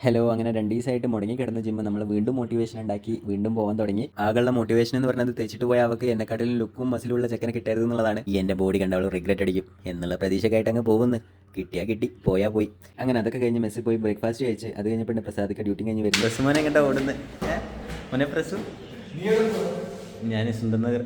Hello അങ്ങനെ രണ്ട് ദിവസമായിട്ട് മുടങ്ങി കിടന്ന ജിമ്മ് നമ്മൾ വീണ്ടും മോട്ടിവേഷൻ ഉണ്ടാക്കി വീണ്ടും പോകാൻ തുടങ്ങി. ആകെയുള്ള മോട്ടിവേഷൻ എന്ന് പറഞ്ഞത് തെച്ചിട്ട് പോയ അവർക്ക് എന്നെക്കാട്ടിലും ലുക്കും മസിലുള്ള ചെക്കനെ കിട്ടരുത് എന്നുള്ളതാണ്. ഈ എന്റെ ബോഡി കണ്ട അവൾ റിഗ്രറ്റ് അടിക്കും. എന്നുള്ള പ്രതീക്ഷക്കായിട്ട് അങ്ങ് പോകുന്നു. കിട്ടിയാ കിട്ടി പോയാ പോയി. അങ്ങനെ അതൊക്കെ കഴിഞ്ഞ് മെസ്സിൽ പോയി ബ്രേക്ക്ഫാസ്റ്റ് കഴിച്ച് അത് കഴിഞ്ഞപ്പോൾ പിന്നെ പ്രസാദിക്ക് ഡ്യൂട്ടി കഴിഞ്ഞ് വരും ബസ് മോനെ കണ്ട ഓടുന്നത് മോനെ പ്രസു? ഞാൻ സുന്ദർ നഗർ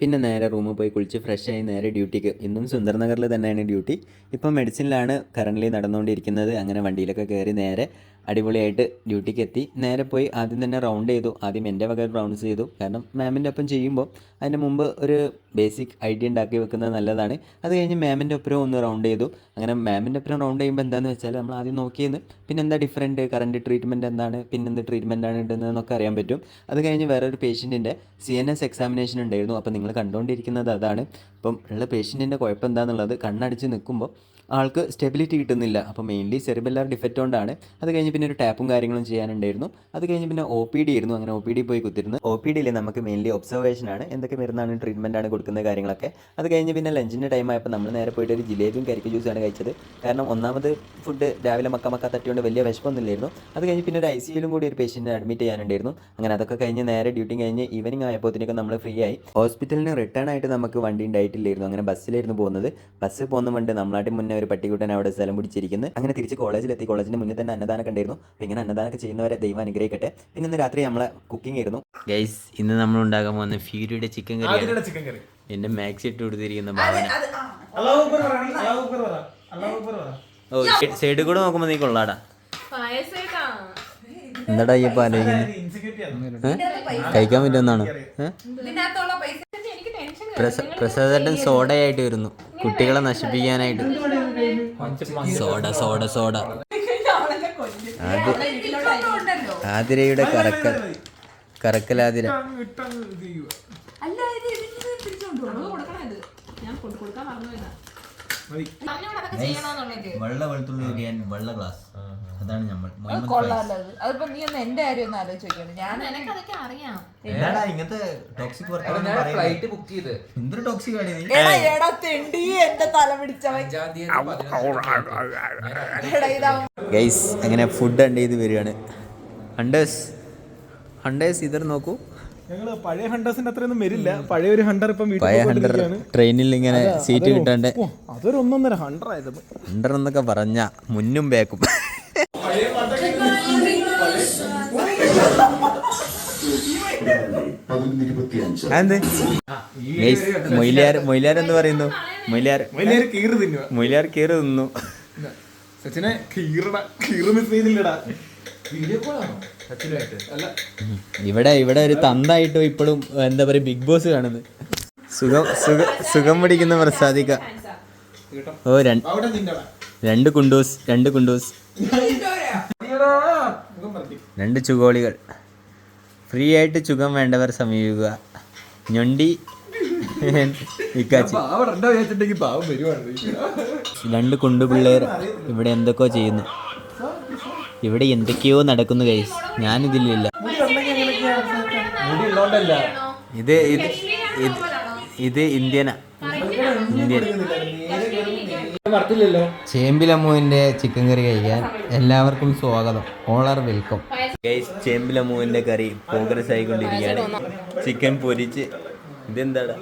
പിന്നെ നേരെ റൂമിൽ പോയി കുളിച്ച് ഫ്രഷ് ആയി നേരെ ഡ്യൂട്ടിക്ക് ഇന്നും സുന്ദർ നഗറിൽ തന്നെയാണ് ഡ്യൂട്ടി ഇപ്പം മെഡിസിനിലാണ് കറന്റ് നടന്നുകൊണ്ടിരിക്കുന്നത്. അങ്ങനെ വണ്ടിയിലൊക്കെ കയറി നേരെ അടിപൊളിയായിട്ട് ഡ്യൂട്ടിക്ക് എത്തി. നേരെ പോയി ആദ്യം തന്നെ റൗണ്ട് ചെയ്തു. ആദ്യം എന്റെ വക റൗണ്ട്സ് ചെയ്തു. കാരണം മാമിന്റെ ഒപ്പം ചെയ്യുമ്പോൾ അതിന് മുമ്പ് ഒരു ബേസിക് ഐഡിയ ഉണ്ടാക്കി വെക്കുന്നത് നല്ലതാണ്. അത് കഴിഞ്ഞ് മാമിന്റെ ഒപ്പം ഒന്ന് റൗണ്ട് ചെയ്തു. അങ്ങനെ മാമിന്റെ ഒപ്പം റൗണ്ട് ചെയ്യുമ്പോൾ എന്താണെന്ന് വെച്ചാൽ നമ്മൾ ആദ്യം നോക്കിയെന്ന് പിന്നെ എന്താ ഡിഫറെന്റ് കറണ്ട് ട്രീറ്റ്മെന്റ് എന്താണ്? പിന്നെ എന്ത് ട്രീറ്റ്മെന്റ് ആണ് ഇടുന്നതെന്നൊക്കെ അറിയാൻ പറ്റും. അത് കഴിഞ്ഞ് വേറൊരു പേഷ്യന്റിന്റെ സി എൻ എസ് എക്സാമിനേഷൻ ഉണ്ടായിരുന്നു. അപ്പോൾ നിങ്ങൾ കണ്ടുകൊണ്ടിരിക്കുന്നത് അതാണ്. അപ്പം ഉള്ള പേഷ്യന്റിന്റെ കുഴപ്പം എന്താണെന്നുള്ളത് കണ്ണടിച്ച് നിൽക്കുമ്പോൾ ആൾക്ക് സ്റ്റെബിലിറ്റി കിട്ടുന്നില്ല. അപ്പോൾ മെയിൻലി സെറിബെല്ലാർ ഡിഫക്റ്റ് കൊണ്ടാണ്. അത് കഴിഞ്ഞ് പിന്നെ ഒരു ടാപ്പും കാര്യങ്ങളും ചെയ്യാനുണ്ടായിരുന്നു. അത് കഴിഞ്ഞ് പിന്നെ ഒ പി ഡി ആയിരുന്നു. അങ്ങനെ ഒ പി ഡി പോയി കുത്തിരുന്നു. ഒ പി ഡിയിൽ നമുക്ക് മെയിൻലി ഒബ്സർവേഷൻ ആണ്. എന്തൊക്കെ മരുന്നാണ് ട്രീറ്റ്മെന്റ് ആണ് കൊടുക്കുന്ന കാര്യങ്ങളൊക്കെ. അത് കഴിഞ്ഞ് പിന്നെ ലഞ്ചിന്റെ ടൈം ആയപ്പോൾ നമ്മൾ നേരെ പോയിട്ട് ഒരു ജിലേബിയും കരിക്ക് ജ്യൂസാണ് കഴിച്ചത്. കാരണം ഒന്നാമത് ഫുഡ് രാവിലെ മക്ക മക്ക തട്ടിയോണ്ട് വലിയ വിശപ്പൊന്നുമില്ലായിരുന്നു. അത് കഴിഞ്ഞ് പിന്നെ ഒരു ഐ സിയിലും കൂടി ഒരു പേഷ്യന്റിനെ അഡ്മിറ്റ് ചെയ്യാനുണ്ടായിരുന്നു. അങ്ങനെ അതൊക്കെ കഴിഞ്ഞ് നേരെ ഡ്യൂട്ടി കഴിഞ്ഞ് ഈവനിങ് ആയപ്പോഴത്തേക്കും നമ്മൾ ഫ്രീ ആയി. ഹോസ്പിറ്റലിന് റിട്ടേൺ ആയിട്ട് നമുക്ക് വണ്ടി ഉണ്ടായിട്ടില്ലായിരുന്നു. അങ്ങനെ ബസ്സിലായിരുന്നു പോകുന്നത്. ബസ്സിൽ പോകുന്ന വണ്ടി നമ്മളാട്ടി മുന്നേ ഒരു പട്ടിക്കുട്ടൻ അവിടെ സ്ഥലം പിടിച്ചിരിക്കുന്നത് അങ്ങനെ തിരിച്ച് കോളേജിലെത്തി. കോളേജിന്റെ മുന്നിൽ തന്നെ അന്നദാനം ഉണ്ടായിരുന്നു. അപ്പോൾ ഇങ്ങനെ അന്നദാനമൊക്കെ ചെയ്യുന്നവരെ ദൈവം അനുഗ്രഹിക്കട്ടെ. പിന്നെ ഇന്ന് രാത്രി നമ്മളെ കുക്കിംഗ് ആയിരുന്നു. ഗൈസ് ഇന്ന് നമ്മൾ ഉണ്ടാക്കാൻ പോകുന്ന ഫ്യൂരിയുടെ ചിക്കൻ കറിയാണ് ചിക്കൻ കറി എന്റെ മാക്സ് ഇട്ട് കൊടുത്തിരിക്കുന്ന ഭാവന ഓ സൈഡിൽ കൂടെ നോക്കുമ്പോ നീ കൊള്ളാടാ. പായസേട്ടാ. എന്താടാ ഈ ആലോചിക്കുന്നത്? കഴിക്കാൻ പറ്റുമെന്നാണ് പ്രസാദേട്ടൻ സോഡയായിട്ട് വരുന്നു. കുട്ടികളെ നശിപ്പിക്കാനായിട്ട്. Soda soda soda. ആതി ആതിരയുടെ കറക്കൽ കറക്കലാതിര വെള്ള വെളുത്തുള്ളി വെള്ള ഗ്ലാസ് അതാണ് നമ്മൾ. അതിപ്പോ നീ ഒന്ന് എന്റെ കാര്യം ഒന്ന് ആലോചിക്കണം ഞാൻ നിനക്ക് അതൊക്കെ അറിയാം എന്താടാ ഇങ്ങനത്തെ ടോക്സിക് ഫ്ലൈറ്റ് ബുക്ക് ചെയ്ത്. എന്തൊരു ടോക്സിക് ആണ് നീ? എടാ തെണ്ടി എന്റെ തല പിടിച്ചവൻ. ഗൈസ് അങ്ങനെ ഫുഡ് അണ്ട് ചെയ്ത് വരികയാണ്. ഹണ്ടേഴ്സ് ഹണ്ടേഴ്സ് ഇതർ നോക്കൂ. ഞങ്ങൾ പഴയ ഹണ്ടേഴ്സിന്റെ അത്രയൊന്നും വരില്ല. പഴയ ഒരു ഹണ്ടർ ഇപ്പം പഴയ ഹണ്ടർ ട്രെയിനിൽ ഇങ്ങനെ സീറ്റ് കിട്ടാണ്ട് അതൊരു ഒന്നൊന്നര ഹണ്ടർ ആയത്. ഹണ്ടർ എന്നൊക്കെ പറഞ്ഞ മുന്നും ബാക്കും. മൊയിലാർ മൊയിലാർ എന്ന് പറയുന്നു? മൊയിലാർ. കീറ് തിന്നു. മൊയിലാർ സച്ചിനെ കീറട കീറ് മിസ് ചെയ്തില്ലടാ. ഇവിടെ ഇവിടെ ഒരു തന്തായിട്ട് ഇപ്പോഴും എന്താ പറയുക ബിഗ് ബോസ് കാണുന്നത്. സുഖം സുഖ സുഖം പിടിക്കുന്ന പ്രസാദിക്ക. ഓ രണ്ട് രണ്ട് കുണ്ടൂസ് രണ്ട് കുണ്ടൂസ്. രണ്ട് ചുഗോളികൾ. ഫ്രീ ആയിട്ട് ചുഖം വേണ്ടവർ സമീപിക്കുക. ഞൊണ്ടി. രണ്ടോ കുണ്ടുപിള്ളേർ ഇവിടെ എന്തൊക്കെയോ ചെയ്യുന്നു. ഇവിടെ എന്തൊക്കെയോ നടക്കുന്നു കൈസ് ഞാനിതിലില്ല. ഇത് ഇത് ഇത് ഇന്ത്യന. ഇന്ത്യൻ. ചേമ്പിലമ്മുവിന്റെ ചിക്കൻ കറി കഴിക്കാൻ എല്ലാവർക്കും സ്വാഗതം. ഓൾ ആർ വെൽക്കം ഗൈസ് ചേമ്പിലമ്മുവിന്റെ കറി പ്രോഗ്രസ് ആയിക്കൊണ്ടിരിക്കുകയാണ്. ചിക്കൻ പൊരിച്ച് ഇതെന്താടാ?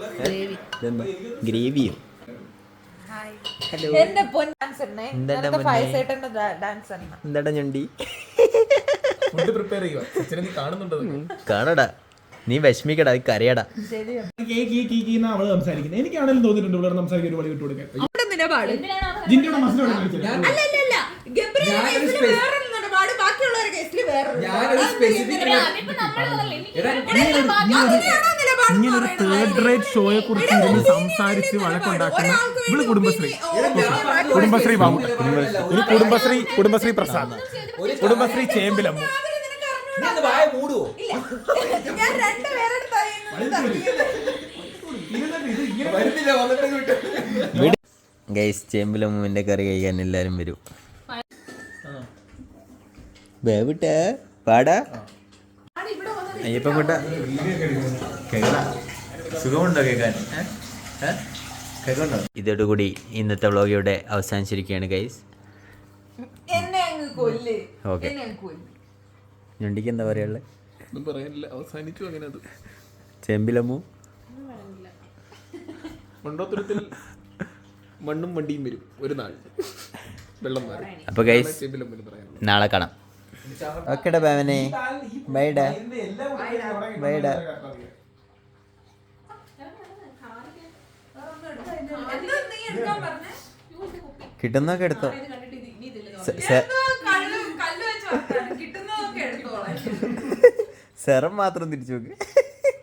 ഇതെന്താ? ഗ്രേവിയോ എന്താടാ ഞണ്ടി? ഫുഡ് പ്രിപ്പയർ ചെയ്യുക സച്ചിനെ നീ കാണുന്നുണ്ടോ കാണടാ. നീ വിഷമിക്കടാ കറിയടാ കരയടാ. ഈ കേ കീ കീ കീ എന്നാ അവൾ സംസാരിക്കുന്നത്? എനിക്കാണെങ്കിലും തോന്നിയിട്ടുണ്ട് ഇവിടെ സംസാരിക്കാൻ ഒരു വളി വിട്ടു പാട് അല്ല അല്ല ഗബ്രിയുടെ ബാക്കിയുള്ളവരുടെ കേസിൽ ഇങ്ങനെ ഒരു തേർഡ് റേറ്റ് ഷോയെ കുറിച്ച് ഇരുന്ന് സംസാരിച്ച് വഴക്കുണ്ടാക്കുന്ന ഇവൾ കുടുംബശ്രീ. കുടുംബശ്രീ ബാബു. ഇനി കുടുംബശ്രീ കുടുംബശ്രീ പ്രസാദ്. കുടുംബശ്രീ ചേമ്പിലമ്മു മൂടുവോ? ഞാൻ വരുന്നില്ല വന്നിട്ട് ഗൈസ് ചേമ്പിലമ്മുവിന്റെ കറി കഴിക്കാൻ എല്ലാവരും വരും. വേവിട്ടേ. പാടാ. അയ്യപ്പം കുട്ട. സുഖമുണ്ടോ കേൾക്കാൻ കേൾക്കുന്നുണ്ടോ ഇതോടുകൂടി ഇന്നത്തെ വ്ളോഗ് ഇവിടെ അവസാനിച്ചിരിക്കുകയാണ് ഗൈസ് എന്നെ അങ്ങ് കൊല്ല്. ഓക്കെ ഞണ്ടിക്ക് എന്താ പറയാനുള്ളത് അവസാനിച്ചു അങ്ങനെ അത്. ചെമ്പിലമ്മു മണ്ടോത്തരത്തിൽ മണ്ണും വണ്ടിയും വരും ഒരു നാൾ. വെള്ളം മാറി അപ്പോൾ ഗൈസ് നാളെ കാണാം. ഓക്കെടാ ബാവനെ ബൈഡാ. ബൈഡാ. കിട്ടുന്നൊക്കെ എടുത്തോ. സെറം മാത്രം തിരിച്ചു നോക്ക്.